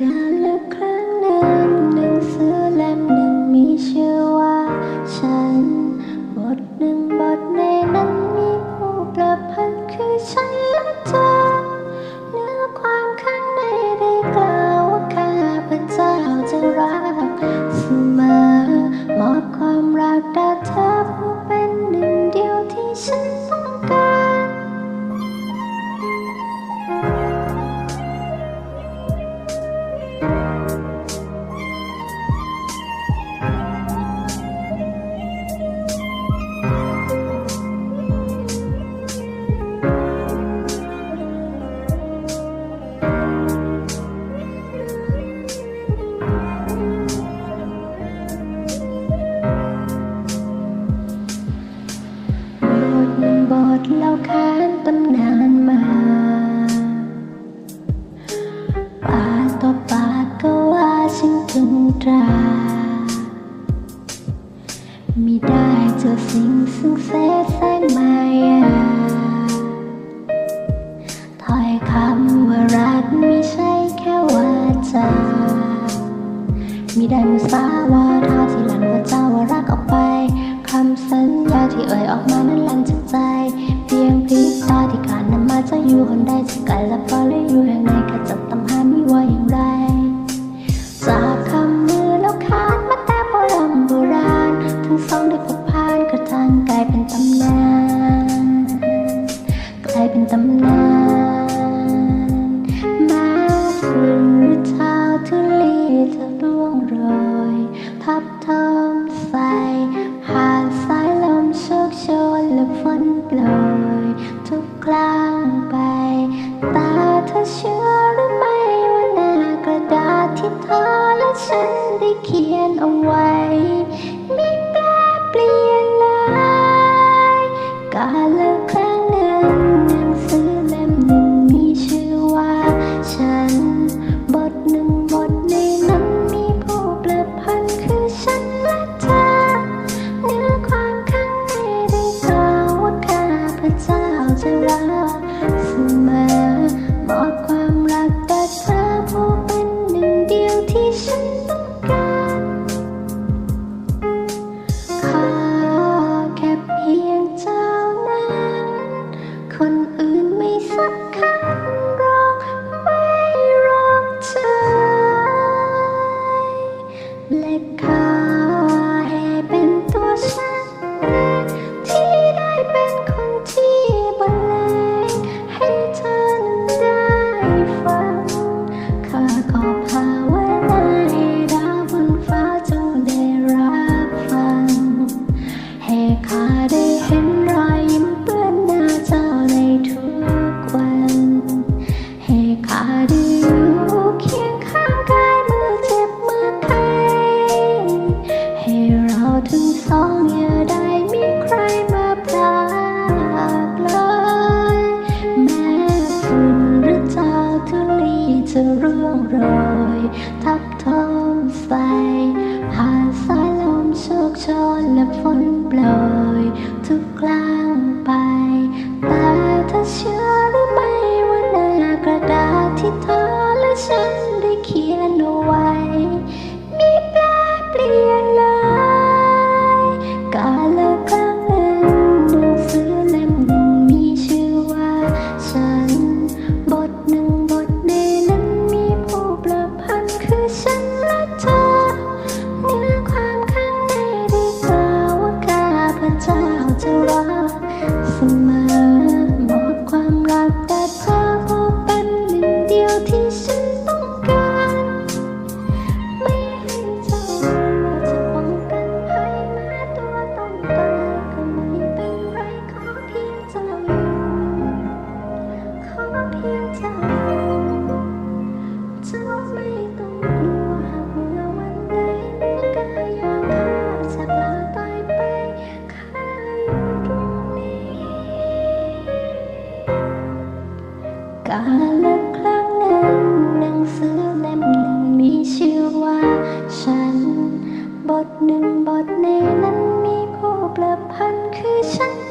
กาลครั้งหนึ่งหนังสือเล่มหนึ่งมีชื่อว่า ฉัน บทหนึ่งบทในนั้นมีผู้ประพันธ์คือฉัน ตราม่ได้เจอสิ่งซึ่งแส ทับทองใสหากสายลมโชกโชนและฝนโปรยทุกครางไป ตาเธอเชื่อหรือไม่ว่าหน้ากระดาษที่เธอและฉันได้เขียนเอาไว้ ไม่แปลเปลี่ยนเลยกาล และขาให้เป็นตัวฉัน ที่ได้เป็นคนที่บรรเลงให้เธอได้ฟังข้าขอภาวนให้ดาวบนฟ้าจงได้รับฟังให้ข้าได้เห็นรอยยิ้ม to climb. มีชื่อว่า ฉัน บทหนึ่งบทในนั้นมีผู้ประพันธ์คือฉัน